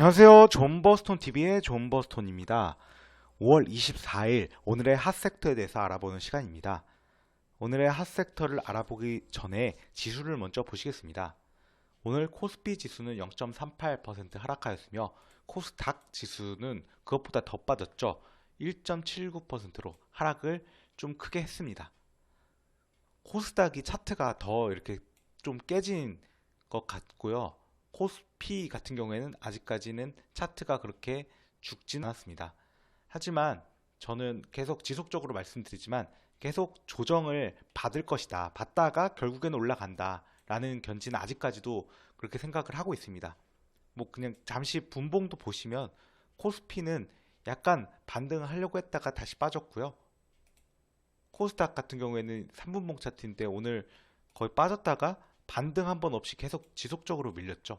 안녕하세요. 존버스톤TV의 존버스톤입니다. 5월 24일 오늘의 핫섹터에 대해서 알아보는 시간입니다. 오늘의 핫섹터를 알아보기 전에 지수를 먼저 보시겠습니다. 오늘 코스피 지수는 0.38% 하락하였으며 코스닥 지수는 그것보다 더 빠졌죠. 1.79%로 하락을 좀 크게 했습니다. 코스닥이 차트가 더 이렇게 좀 깨진 것 같고요. 코스 피 같은 경우에는 아직까지는 차트가 그렇게 죽지는 않았습니다. 하지만 저는 계속 지속적으로 말씀드리지만 계속 조정을 받을 것이다. 받다가 결국에는 올라간다. 라는 견지는 아직까지도 그렇게 생각을 하고 있습니다. 뭐 그냥 잠시 분봉도 보시면 코스피는 약간 반등을 하려고 했다가 다시 빠졌고요. 코스닥 같은 경우에는 3분봉 차트인데 오늘 거의 빠졌다가 반등 한 번 없이 계속 지속적으로 밀렸죠.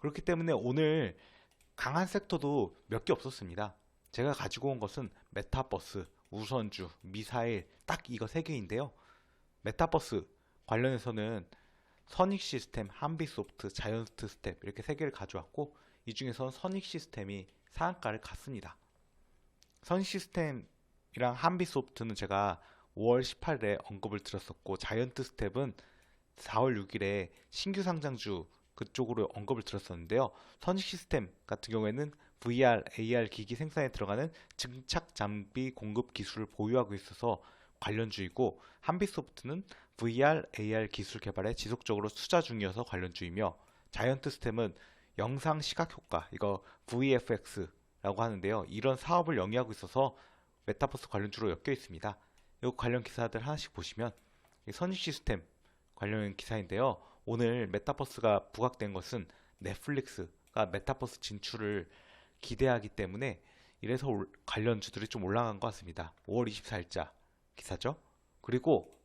그렇기 때문에 오늘 강한 섹터도 몇 개 없었습니다. 제가 가지고 온 것은 메타버스, 우선주, 미사일 딱 이거 세 개인데요. 메타버스 관련해서는 선익 시스템, 한비 소프트, 자이언트 스텝 이렇게 세 개를 가져왔고 이 중에서 선익 시스템이 상한가를 갔습니다. 선익 시스템이랑 한비 소프트는 제가 5월 18일에 언급을 드렸었고 자이언트 스텝은 4월 6일에 신규 상장주 그쪽으로 언급을 드렸었는데요. 선익 시스템 같은 경우에는 VR, AR 기기 생산에 들어가는 증착 장비 공급 기술을 보유하고 있어서 관련주이고 한비소프트는 VR, AR 기술 개발에 지속적으로 투자 중이어서 관련주이며 자이언트 스템은 영상 시각 효과 이거 VFX라고 하는데요. 이런 사업을 영위하고 있어서 메타버스 관련주로 엮여 있습니다. 이 관련 기사들 하나씩 보시면 선익 시스템 관련 기사인데요. 오늘 메타버스가 부각된 것은 넷플릭스가 메타버스 진출을 기대하기 때문에 이래서 올- 관련주들이 좀 올라간 것 같습니다. 5월 24일자 기사죠. 그리고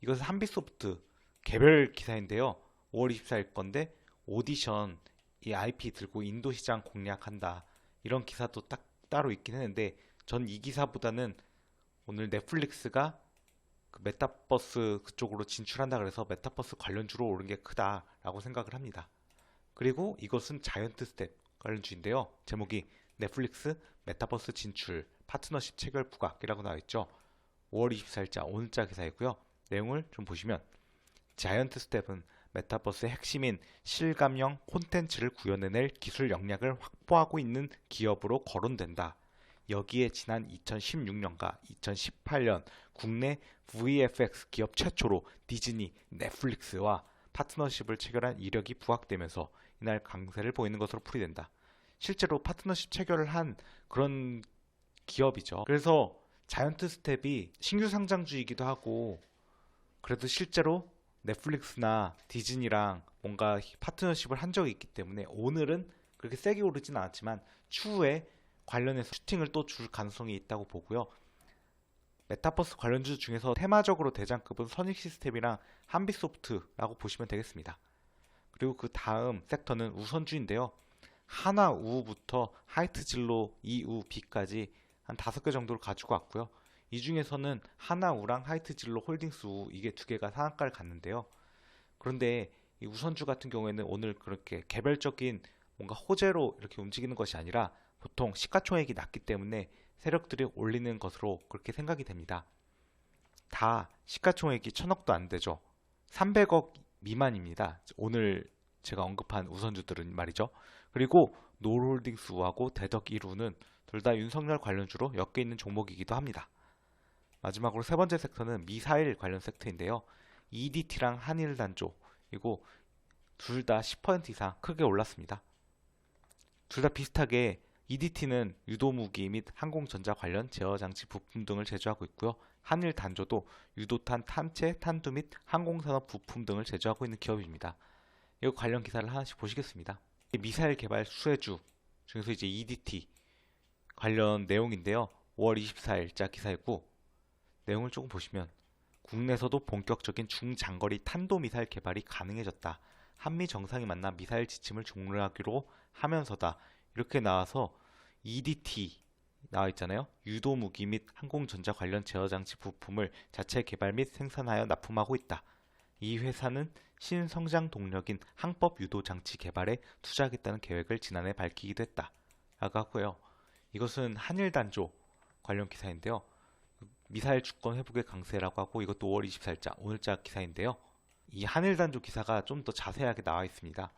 이것은 한비소프트 개별 기사인데요. 5월 24일 건데 오디션 이 IP 들고 인도 시장 공략한다. 이런 기사도 딱 따로 있긴 했는데 전 이 기사보다는 오늘 넷플릭스가 그 메타버스 그쪽으로 진출한다 그래서 메타버스 관련주로 오른 게 크다라고 생각을 합니다. 그리고 이것은 자이언트 스텝 관련주인데요. 제목이 넷플릭스 메타버스 진출 파트너십 체결 부각이라고 나와 있죠. 5월 24일자 오늘자 기사이고요. 내용을 좀 보시면 자이언트 스텝은 메타버스의 핵심인 실감형 콘텐츠를 구현해낼 기술 역량을 확보하고 있는 기업으로 거론된다. 여기에 지난 2016년과 2018년 국내 VFX 기업 최초로 디즈니, 넷플릭스와 파트너십을 체결한 이력이 부각되면서 이날 강세를 보이는 것으로 풀이된다. 실제로 파트너십 체결을 한 그런 기업이죠. 그래서 자이언트 스텝이 신규 상장주이기도 하고 그래도 실제로 넷플릭스나 디즈니랑 뭔가 파트너십을 한 적이 있기 때문에 오늘은 그렇게 세게 오르진 않았지만 추후에 관련해서 슈팅을 또 줄 가능성이 있다고 보고요. 메타버스 관련주 중에서 테마적으로 대장급은 선익 시스템이랑 한비소프트라고 보시면 되겠습니다. 그리고 그 다음 섹터는 우선주인데요. 하나 우부터 하이트 진로 이우 B까지 한 다섯 개 정도를 가지고 왔고요. 이 중에서는 하나 우랑 하이트 진로 홀딩스 우 이게 두 개가 상한가를 갔는데요. 그런데 이 우선주 같은 경우에는 오늘 그렇게 개별적인 뭔가 호재로 이렇게 움직이는 것이 아니라 보통 시가총액이 낮기 때문에 세력들이 올리는 것으로 그렇게 생각이 됩니다. 다 시가총액이 천억도 안 되죠. 300억 미만입니다. 오늘 제가 언급한 우선주들은 말이죠. 그리고 노홀딩스하고 대덕 1호는 둘 다 윤석열 관련주로 엮여 있는 종목이기도 합니다. 마지막으로 세 번째 섹터는 미사일 관련 섹터인데요. EDT랑 한일단조 그리고 둘 다 10% 이상 크게 올랐습니다. 둘 다 비슷하게 EDT는 유도 무기 및 항공전자 관련 제어 장치 부품 등을 제조하고 있고요. 한일 단조도 유도탄, 탄체, 탄두 및 항공산업 부품 등을 제조하고 있는 기업입니다. 이 관련 기사를 하나씩 보시겠습니다. 이 미사일 개발 수혜주 중에서 이제 EDT 관련 내용인데요. 5월 24일자 기사이고 내용을 조금 보시면 국내에서도 본격적인 중장거리 탄도미사일 개발이 가능해졌다. 한미 정상이 만나 미사일 지침을 종료하기로 하면서다. 이렇게 나와서 EDT 나와 있잖아요. 유도 무기 및 항공전자 관련 제어 장치 부품을 자체 개발 및 생산하여 납품하고 있다. 이 회사는 신성장 동력인 항법 유도 장치 개발에 투자하겠다는 계획을 지난해 밝히기도 했다. 라고 하고요. 이것은 한일 단조 관련 기사인데요. 미사일 주권 회복의 강세라고 하고 이것도 5월 24일자 오늘자 기사인데요. 이 한일 단조 기사가 좀 더 자세하게 나와 있습니다.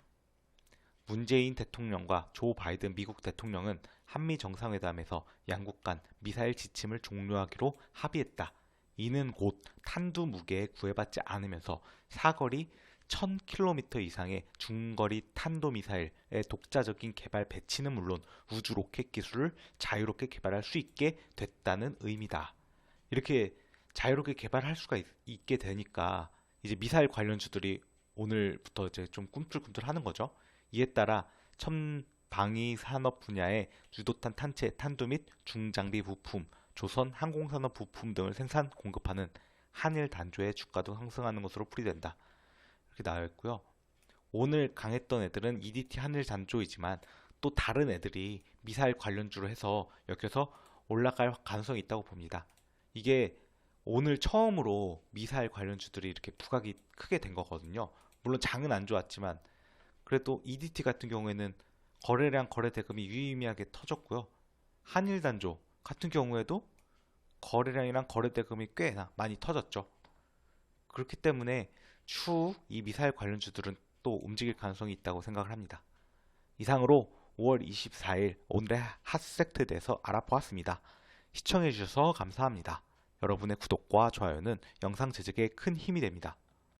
문재인 대통령과 조 바이든 미국 대통령은 한미 정상회담에서 양국 간 미사일 지침을 종료하기로 합의했다. 이는 곧 탄두 무게에 구애받지 않으면서 사거리 1000km 이상의 중거리 탄도미사일의 독자적인 개발 배치는 물론 우주 로켓 기술을 자유롭게 개발할 수 있게 됐다는 의미다. 이렇게 자유롭게 개발할 수가 있, 게 되니까 이제 미사일 관련주들이 오늘부터 이제 좀 꿈틀꿈틀 하는 거죠. 이에 따라 첨 방위 산업 분야의 유도탄 탄체, 탄두 및 중장비 부품, 조선 항공산업 부품 등을 생산 공급하는 한일 단조의 주가도 상승하는 것으로 풀이된다. 이렇게 나와 있고요. 오늘 강했던 애들은 EDT 한일 단조이지만 또 다른 애들이 미사일 관련주로 해서 여기서 올라갈 가능성이 있다고 봅니다. 이게 오늘 처음으로 미사일 관련주들이 이렇게 부각이 크게 된 거거든요. 물론 장은 안 좋았지만 그래도 EDT 같은 경우에는 거래량 거래 대금이 유의미하게 터졌고요. 한일 단조 같은 경우에도 거래량이랑 거래 대금이 꽤나 많이 터졌죠. 그렇기 때문에 추후 이 미사일 관련주들은 또 움직일 가능성이 있다고 생각을 합니다. 이상으로 5월 24일 오늘의 핫섹트에 대해서 알아보았습니다. 시청해주셔서 감사합니다. 여러분의 구독과 좋아요는 영상 제작에 큰 힘이 됩니다.